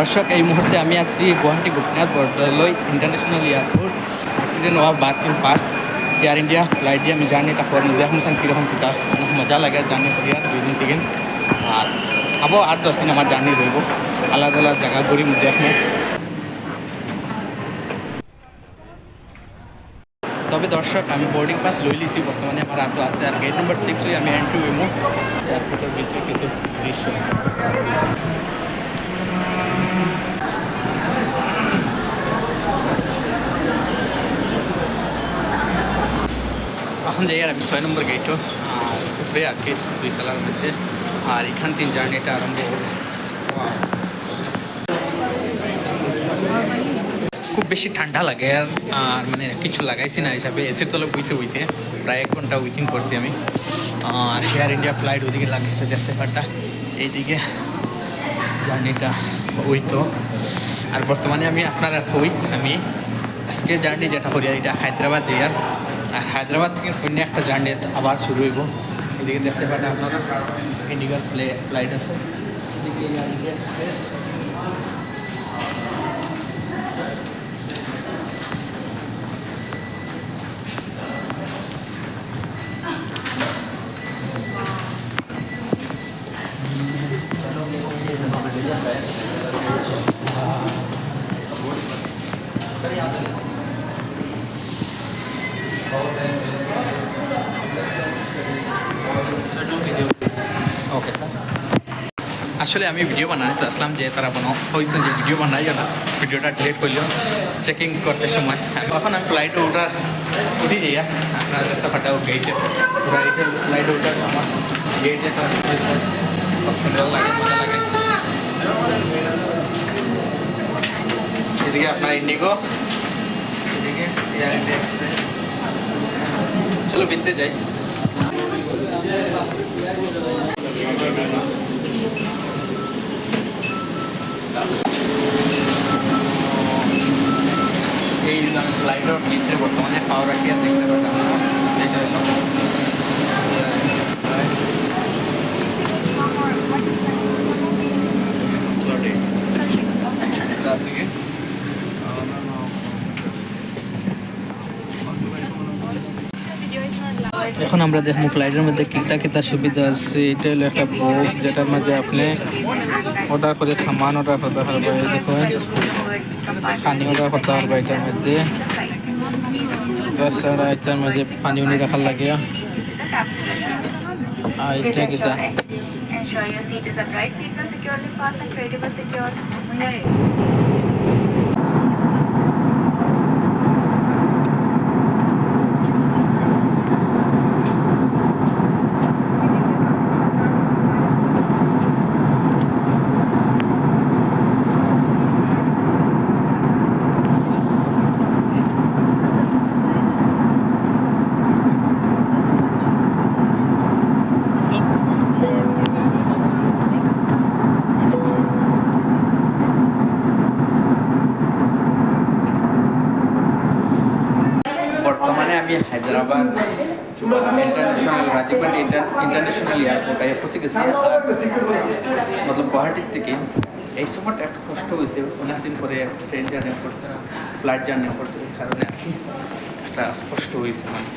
দর্শক, এই মুহূর্তে আমি আছি Guwahati Gopinath Bordoloi international airport accident হওয়া bathroom park Air India flight দিয়ে আমি জার্নিটা করে দেখুন সান কীরকম অনেক মজা লাগে জার্নি করি আর দুই দিন তিন আর আবো আট দশ দিন আমার জার্নি রইব আলাদা আলাদা জায়গা ঘুরি দেখব তবে দর্শক, আমি বোর্ডিং পাস লই লিছি বর্তমানে আমার হাতে আছে। আর গেট নাম্বার সিক্স আমি এন্ট্রি হইব এয়ারপোর্টের ভিতরে কিছু দৃশ্য। এখন যাই আর আমি ছয় নম্বর গেটও আর উপরে আর দুই তলার মধ্যে আর এখান থেকে জার্নিটা আরম্ভ Wow. খুব বেশি ঠান্ডা লাগে আর আর মানে কিছু লাগাইছি না হিসাবে এসির তলে বইতে বইতে প্রায় এক ঘণ্টা ওয়েটিং করছি আমি আর এয়ার ইন্ডিয়া ফ্লাইট ওইদিকে লাগিয়েছে দেখতে পারটা এইদিকে জার্নিটা ওই তো আর বর্তমানে আমি আপনারা কই আমি আজকে জার্নি যেটা করি এটা হায়দ্রাবাদ যাই আর হায়দ্রাবাদ থেকে অন্য একটা জার্নি আবার শুরু হইব এদিকে দেখতে পারেন আপনারা ইন্ডিগার প্লে ফ্লাইট আছে এদিকে Air India express okay sir আসলে আমি ভিডিও বানাতে আসলাম যে তারা বানো হয়েছে যে ভিডিও বানাই না ভিডিওটা ডিলিট করলেও চেকিং করতে সময়। তখন আমি ফ্লাইটে ওঠার উঠি যাই আপনার ফাটাও গেটে ফ্লাইটে ফ্লাইটে আমার গেটে সুন্দর লাগে, মজা লাগে। এদিকে আপনার ইন্ডিগো এদিকে এয়ার ইন্ডিয়া চলো বিনতে যাই। এই ফ্লাইটের ভিতরে বর্তমানে পাওয়ার রাখি আর দেখতে পাচ্ছি এটা হলো এখন আমরা দেখব ফ্লাইটের মধ্যে কিতা কিতা সুবিধা আছে। এটা হলো একটা বুক যেটার মাঝে আপনি অর্ডার করে সামান অর্ডার করতে পারবে দেখুন, পানি অর্ডার করতে পারবে এটার মধ্যে। তাছাড়া এটার মধ্যে পানি উনি রাখার লাগে। আর এটা কিতা your seat is securely will secure. বর্তমানে আমি Hyderabad international inter international airport I ফসে গেছি। মতলব গুয়াহাটির থেকে এই সময়টা একটু কষ্ট হয়েছে। অনেক দিন পরে ট্রেন জার্নি করছে ফ্লাইট জার্নি করছে ওই কারণে একটা কষ্ট হয়েছে। মানে